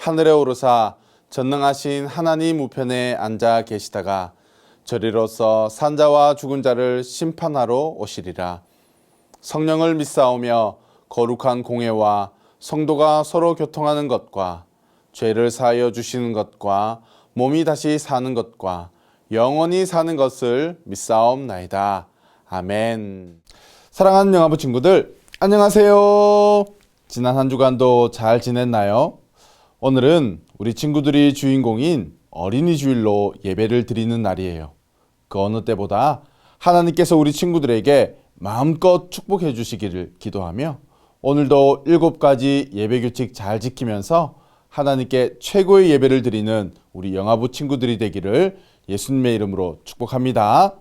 하늘에 오르사 전능하신 하나님 우편에 앉아 계시다가 저리로서 산자와 죽은 자를 심판하러 오시리라. 성령을 믿사오며 거룩한 공예와 성도가 서로 교통하는 것과 죄를 사하여 주시는 것과 몸이 다시 사는 것과 영원히 사는 것을 믿사옵나이다. 아멘. 사랑하는 영화부 친구들, 안녕하세요. 지난 한 주간도 잘 지냈나요? 오늘은 우리 친구들이 주인공인 어린이 주일로 예배를 드리는 날이에요. 그 어느 때보다 하나님께서 우리 친구들에게 마음껏 축복해 주시기를 기도하며 오늘도 일곱 가지 예배 규칙 잘 지키면서 하나님께 최고의 예배를 드리는 우리 영화부 친구들이 되기를 예수님의 이름으로 축복합니다.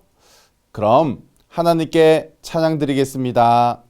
그럼 하나님께 찬양 드리겠습니다.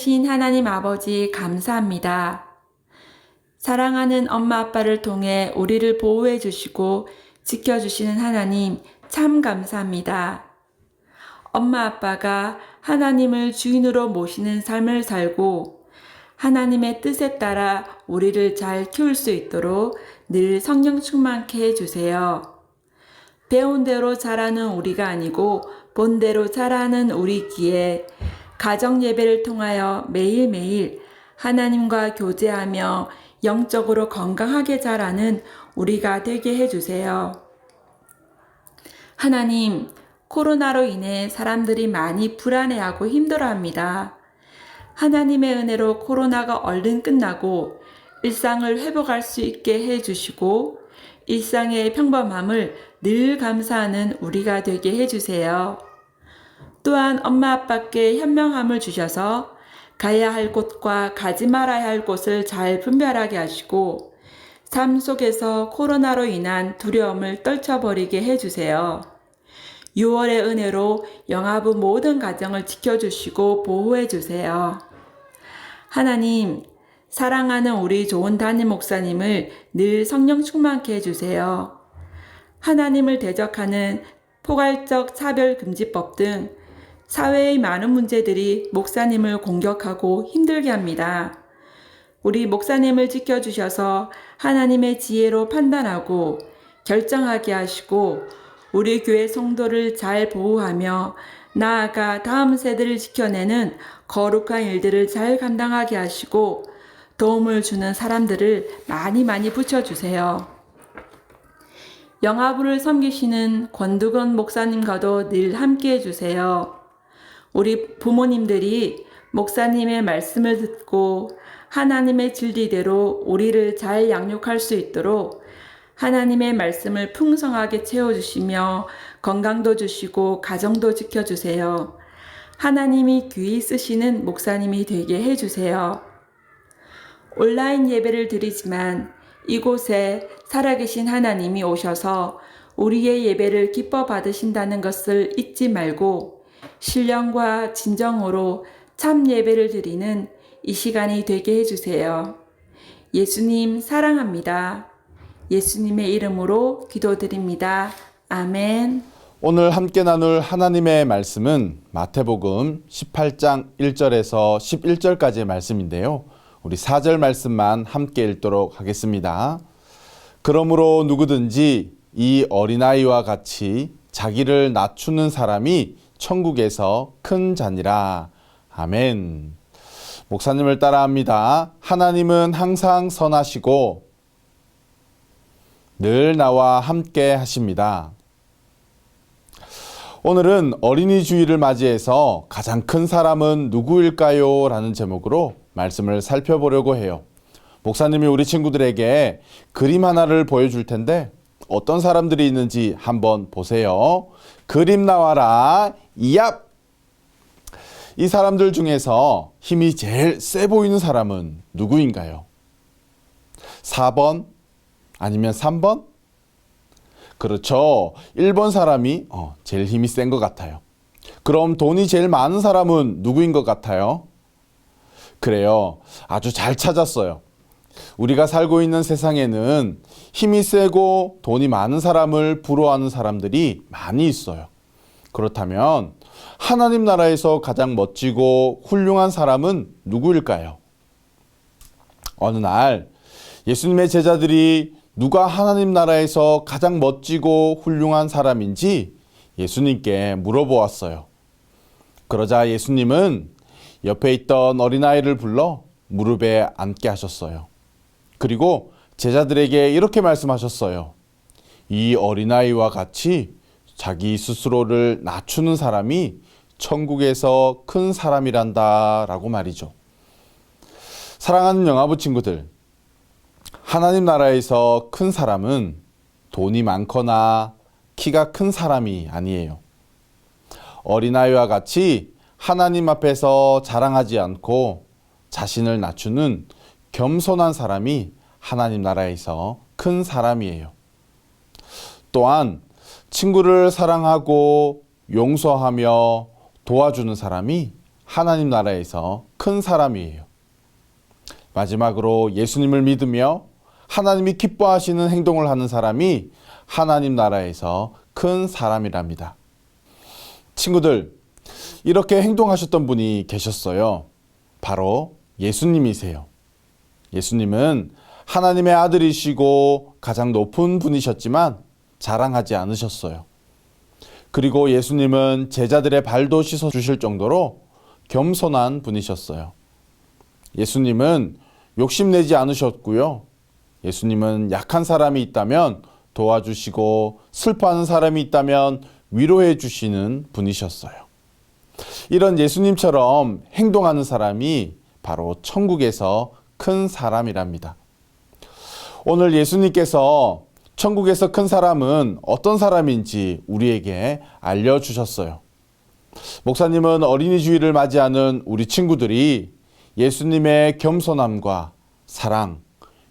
살아계신 하나님 아버지 감사합니다. 사랑하는 엄마 아빠를 통해 우리를 보호해 주시고 지켜주시는 하나님 참 감사합니다. 엄마 아빠가 하나님을 주인으로 모시는 삶을 살고 하나님의 뜻에 따라 우리를 잘 키울 수 있도록 늘 성령 충만케 해주세요. 배운 대로 자라는 우리가 아니고 본 대로 자라는 우리 귀에 가정 예배를 통하여 매일매일 하나님과 교제하며 영적으로 건강하게 자라는 우리가 되게 해주세요. 하나님, 코로나로 인해 사람들이 많이 불안해하고 힘들어합니다. 하나님의 은혜로 코로나가 얼른 끝나고 일상을 회복할 수 있게 해주시고 일상의 평범함을 늘 감사하는 우리가 되게 해주세요. 또한 엄마 아빠께 현명함을 주셔서 가야 할 곳과 가지 말아야 할 곳을 잘 분별하게 하시고 삶 속에서 코로나로 인한 두려움을 떨쳐버리게 해주세요. 6월의 은혜로 영아부 모든 가정을 지켜주시고 보호해주세요. 하나님, 사랑하는 우리 좋은 담임 목사님을 늘 성령 충만케 해주세요. 하나님을 대적하는 포괄적 차별금지법 등 사회의 많은 문제들이 목사님을 공격하고 힘들게 합니다. 우리 목사님을 지켜주셔서 하나님의 지혜로 판단하고 결정하게 하시고 우리 교회 성도를 잘 보호하며 나아가 다음 세대를 지켜내는 거룩한 일들을 잘 감당하게 하시고 도움을 주는 사람들을 많이 많이 붙여주세요. 영아부를 섬기시는 권두건 목사님과도 늘 함께 해주세요. 우리 부모님들이 목사님의 말씀을 듣고 하나님의 진리대로 우리를 잘 양육할 수 있도록 하나님의 말씀을 풍성하게 채워주시며 건강도 주시고 가정도 지켜주세요. 하나님이 귀히 쓰시는 목사님이 되게 해주세요. 온라인 예배를 드리지만 이곳에 살아계신 하나님이 오셔서 우리의 예배를 기뻐 받으신다는 것을 잊지 말고 신령과 진정으로 참 예배를 드리는 이 시간이 되게 해주세요. 예수님 사랑합니다. 예수님의 이름으로 기도드립니다. 아멘. 오늘 함께 나눌 하나님의 말씀은 마태복음 18장 1절에서 11절까지의 말씀인데요. 우리 4절 말씀만 함께 읽도록 하겠습니다. 그러므로 누구든지 이 어린아이와 같이 자기를 낮추는 사람이 천국에서 큰 자니라. 아멘. 목사님을 따라합니다. 하나님은 항상 선하시고 늘 나와 함께 하십니다. 오늘은 어린이 주일을 맞이해서 가장 큰 사람은 누구일까요? 라는 제목으로 말씀을 살펴보려고 해요. 목사님이 우리 친구들에게 그림 하나를 보여줄 텐데 어떤 사람들이 있는지 한번 보세요. 그림 나와라. 이압! 이 사람들 중에서 힘이 제일 세 보이는 사람은 누구인가요? 4번? 아니면 3번? 그렇죠. 1번 사람이 어, 제일 힘이 센 것 같아요. 그럼 돈이 제일 많은 사람은 누구인 것 같아요? 그래요. 아주 잘 찾았어요. 우리가 살고 있는 세상에는 힘이 세고 돈이 많은 사람을 부러워하는 사람들이 많이 있어요. 그렇다면 하나님 나라에서 가장 멋지고 훌륭한 사람은 누구일까요? 어느 날 예수님의 제자들이 누가 하나님 나라에서 가장 멋지고 훌륭한 사람인지 예수님께 물어보았어요. 그러자 예수님은 옆에 있던 어린아이를 불러 무릎에 앉게 하셨어요. 그리고 제자들에게 이렇게 말씀하셨어요. 이 어린아이와 같이 자기 스스로를 낮추는 사람이 천국에서 큰 사람이란다 라고 말이죠. 사랑하는 영화부 친구들, 하나님 나라에서 큰 사람은 돈이 많거나 키가 큰 사람이 아니에요. 어린아이와 같이 하나님 앞에서 자랑하지 않고 자신을 낮추는 겸손한 사람이 하나님 나라에서 큰 사람이에요. 또한 친구를 사랑하고 용서하며 도와주는 사람이 하나님 나라에서 큰 사람이에요. 마지막으로 예수님을 믿으며 하나님이 기뻐하시는 행동을 하는 사람이 하나님 나라에서 큰 사람이랍니다. 친구들, 이렇게 행동하셨던 분이 계셨어요. 바로 예수님이세요. 예수님은 하나님의 아들이시고 가장 높은 분이셨지만 자랑하지 않으셨어요. 그리고 예수님은 제자들의 발도 씻어 주실 정도로 겸손한 분이셨어요. 예수님은 욕심내지 않으셨고요. 예수님은 약한 사람이 있다면 도와주시고 슬퍼하는 사람이 있다면 위로해 주시는 분이셨어요. 이런 예수님처럼 행동하는 사람이 바로 천국에서 큰 사람이랍니다. 오늘 예수님께서 천국에서 큰 사람은 어떤 사람인지 우리에게 알려주셨어요. 목사님은 어린이 주일을 맞이하는 우리 친구들이 예수님의 겸손함과 사랑,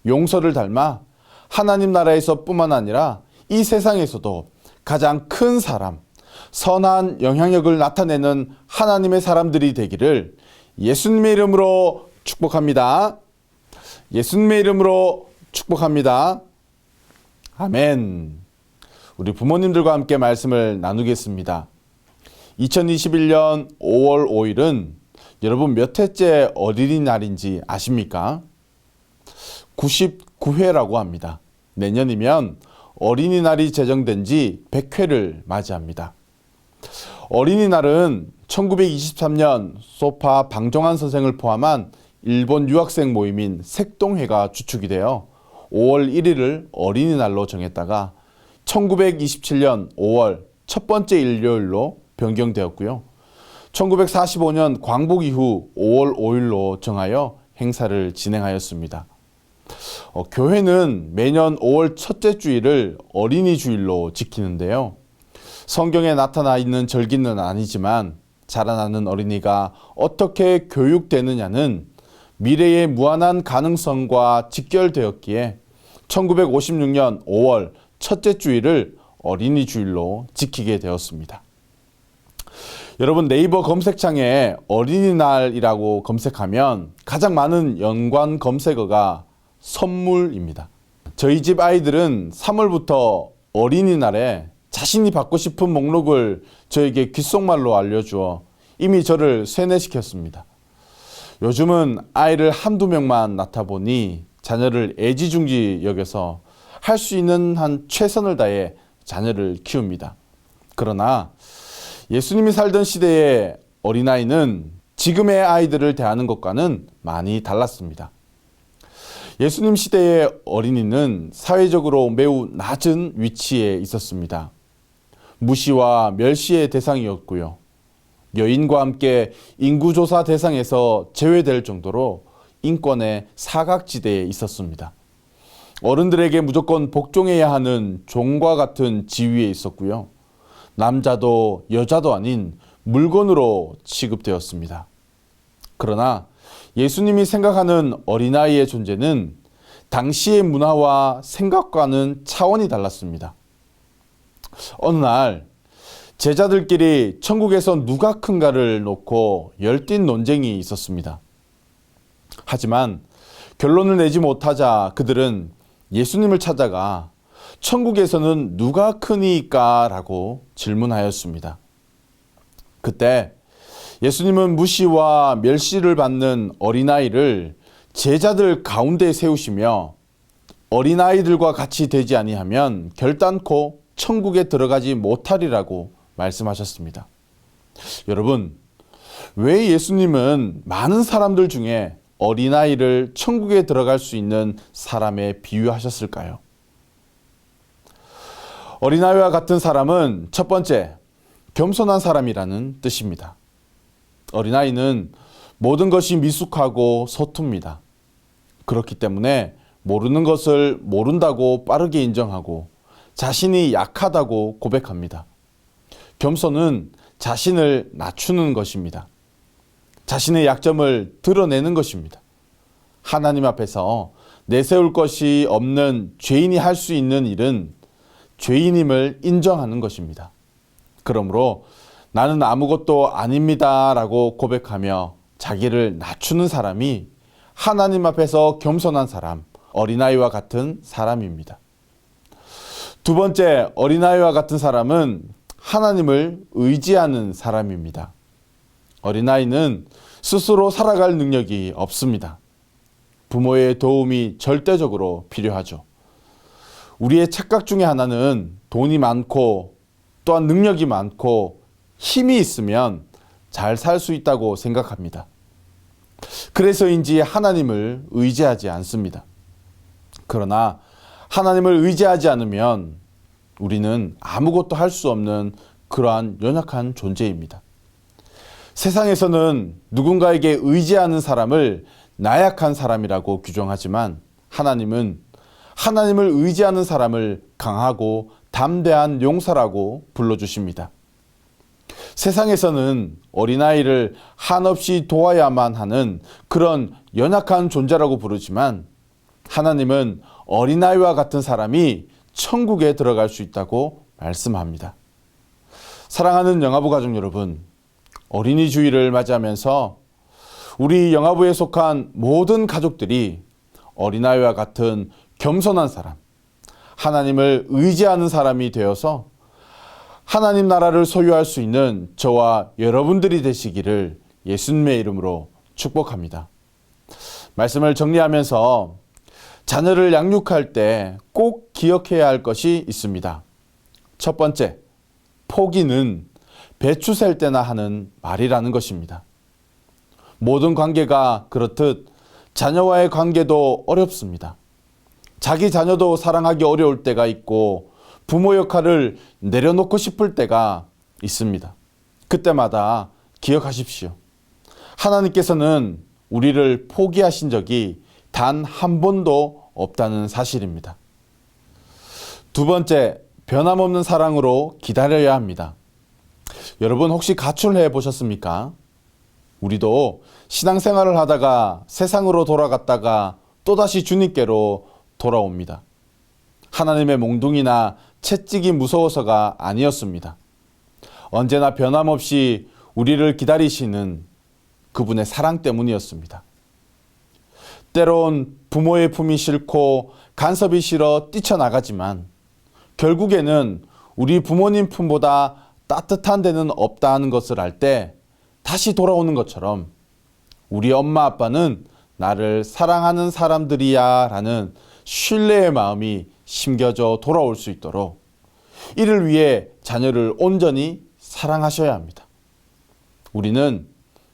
용서를 닮아 하나님 나라에서 뿐만 아니라 이 세상에서도 가장 큰 사람, 선한 영향력을 나타내는 하나님의 사람들이 되기를 예수님의 이름으로 축복합니다. 예수님의 이름으로 축복합니다. 아멘. 우리 부모님들과 함께 말씀을 나누겠습니다. 2021년 5월 5일은 여러분 몇 회째 어린이날인지 아십니까? 99회라고 합니다. 내년이면 어린이날이 제정된 지 100회를 맞이합니다. 어린이날은 1923년 소파 방정환 선생을 포함한 일본 유학생 모임인 색동회가 주축이 되어 5월 1일을 어린이날로 정했다가 1927년 5월 첫 번째 일요일로 변경되었고요. 1945년 광복 이후 5월 5일로 정하여 행사를 진행하였습니다. 어, 교회는 매년 5월 첫째 주일을 어린이 주일로 지키는데요. 성경에 나타나 있는 절기는 아니지만 자라나는 어린이가 어떻게 교육되느냐는 미래의 무한한 가능성과 직결되었기에 1956년 5월 첫째 주일을 어린이 주일로 지키게 되었습니다. 여러분 네이버 검색창에 어린이날이라고 검색하면 가장 많은 연관 검색어가 선물입니다. 저희 집 아이들은 3월부터 어린이날에 자신이 받고 싶은 목록을 저에게 귓속말로 알려주어 이미 저를 세뇌시켰습니다. 요즘은 아이를 한두 명만 낳다 보니 자녀를 애지중지 여겨서 할 수 있는 한 최선을 다해 자녀를 키웁니다. 그러나 예수님이 살던 시대의 어린아이는 지금의 아이들을 대하는 것과는 많이 달랐습니다. 예수님 시대의 어린이는 사회적으로 매우 낮은 위치에 있었습니다. 무시와 멸시의 대상이었고요. 여인과 함께 인구조사 대상에서 제외될 정도로 인권의 사각지대에 있었습니다. 어른들에게 무조건 복종해야 하는 종과 같은 지위에 있었고요. 남자도 여자도 아닌 물건으로 취급되었습니다. 그러나 예수님이 생각하는 어린아이의 존재는 당시의 문화와 생각과는 차원이 달랐습니다. 어느 날 제자들끼리 천국에서 누가 큰가를 놓고 열띤 논쟁이 있었습니다. 하지만 결론을 내지 못하자 그들은 예수님을 찾아가 천국에서는 누가 크니까 라고 질문하였습니다. 그때 예수님은 무시와 멸시를 받는 어린아이를 제자들 가운데 세우시며 어린아이들과 같이 되지 아니하면 결단코 천국에 들어가지 못하리라고 말씀하셨습니다. 여러분, 왜 예수님은 많은 사람들 중에 어린아이를 천국에 들어갈 수 있는 사람에 비유하셨을까요? 어린아이와 같은 사람은 첫 번째, 겸손한 사람이라는 뜻입니다. 어린아이는 모든 것이 미숙하고 서툽니다. 그렇기 때문에 모르는 것을 모른다고 빠르게 인정하고 자신이 약하다고 고백합니다. 겸손은 자신을 낮추는 것입니다. 자신의 약점을 드러내는 것입니다. 하나님 앞에서 내세울 것이 없는 죄인이 할 수 있는 일은 죄인임을 인정하는 것입니다. 그러므로 나는 아무것도 아닙니다 라고 고백하며 자기를 낮추는 사람이 하나님 앞에서 겸손한 사람, 어린아이와 같은 사람입니다. 두 번째, 어린아이와 같은 사람은 하나님을 의지하는 사람입니다. 어린아이는 스스로 살아갈 능력이 없습니다. 부모의 도움이 절대적으로 필요하죠. 우리의 착각 중에 하나는 돈이 많고 또한 능력이 많고 힘이 있으면 잘 살 수 있다고 생각합니다. 그래서인지 하나님을 의지하지 않습니다. 그러나 하나님을 의지하지 않으면 우리는 아무것도 할 수 없는 그러한 연약한 존재입니다. 세상에서는 누군가에게 의지하는 사람을 나약한 사람이라고 규정하지만 하나님은 하나님을 의지하는 사람을 강하고 담대한 용사라고 불러주십니다. 세상에서는 어린아이를 한없이 도와야만 하는 그런 연약한 존재라고 부르지만 하나님은 어린아이와 같은 사람이 천국에 들어갈 수 있다고 말씀합니다. 사랑하는 영아부 가족 여러분, 어린이 주일을 맞이하면서 우리 영아부에 속한 모든 가족들이 어린아이와 같은 겸손한 사람, 하나님을 의지하는 사람이 되어서 하나님 나라를 소유할 수 있는 저와 여러분들이 되시기를 예수님의 이름으로 축복합니다. 말씀을 정리하면서 자녀를 양육할 때 꼭 기억해야 할 것이 있습니다. 첫 번째, 포기는 배추 셀 때나 하는 말이라는 것입니다. 모든 관계가 그렇듯 자녀와의 관계도 어렵습니다. 자기 자녀도 사랑하기 어려울 때가 있고 부모 역할을 내려놓고 싶을 때가 있습니다. 그때마다 기억하십시오. 하나님께서는 우리를 포기하신 적이 단 한 번도 없다는 사실입니다. 두 번째, 변함없는 사랑으로 기다려야 합니다. 여러분 혹시 가출해 보셨습니까? 우리도 신앙생활을 하다가 세상으로 돌아갔다가 또다시 주님께로 돌아옵니다. 하나님의 몽둥이나 채찍이 무서워서가 아니었습니다. 언제나 변함없이 우리를 기다리시는 그분의 사랑 때문이었습니다. 때론 부모의 품이 싫고 간섭이 싫어 뛰쳐나가지만 결국에는 우리 부모님 품보다 따뜻한 데는 없다 하는 것을 알 때 다시 돌아오는 것처럼 우리 엄마 아빠는 나를 사랑하는 사람들이야 라는 신뢰의 마음이 심겨져 돌아올 수 있도록 이를 위해 자녀를 온전히 사랑하셔야 합니다. 우리는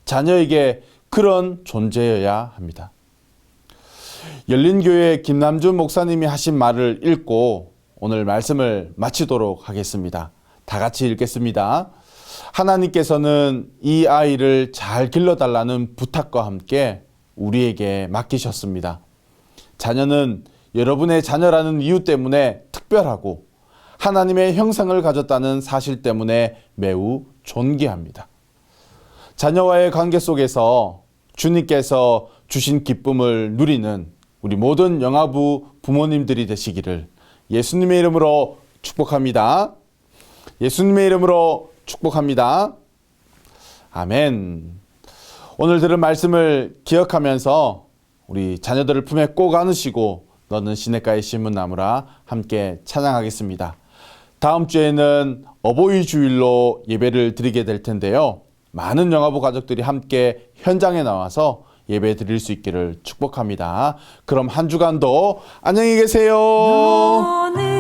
자녀에게 그런 존재여야 합니다. 열린교회 김남준 목사님이 하신 말을 읽고 오늘 말씀을 마치도록 하겠습니다. 다 같이 읽겠습니다. 하나님께서는 이 아이를 잘 길러달라는 부탁과 함께 우리에게 맡기셨습니다. 자녀는 여러분의 자녀라는 이유 때문에 특별하고 하나님의 형상을 가졌다는 사실 때문에 매우 존귀합니다. 자녀와의 관계 속에서 주님께서 주신 기쁨을 누리는 우리 모든 영아부 부모님들이 되시기를 예수님의 이름으로 축복합니다. 예수님의 이름으로 축복합니다. 아멘. 오늘 들은 말씀을 기억하면서 우리 자녀들을 품에 꼭 안으시고 너는 시냇가에 심은 나무라 함께 찬양하겠습니다. 다음 주에는 어버이 주일로 예배를 드리게 될 텐데요. 많은 영화부 가족들이 함께 현장에 나와서 예배 드릴 수 있기를 축복합니다. 그럼 한 주간도 안녕히 계세요. 너는